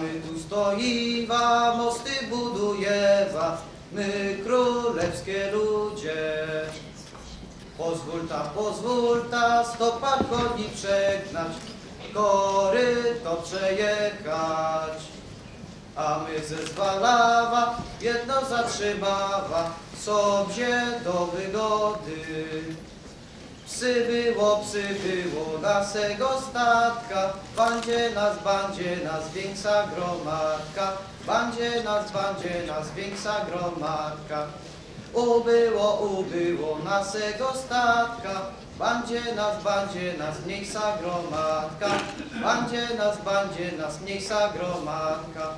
my tu stoiwa, mosty budujewa, my królewskie ludzie. Pozwól ta, pozwól ta, stopa chodni przegnać, kory to przejechać. A my zezwalawa, jedno zatrzymawa, sobie do wygody. Psy było, psy było statka, bandzie nas, bandzie nas większa gromadka, bandzie nas, bandzie nas większa gromadka. Ubyło, ubyło naszego statka, bandzie nas, bandzie nas mniejsza gromadka, bandzie nas, bandzie nas mniejsza gromadka.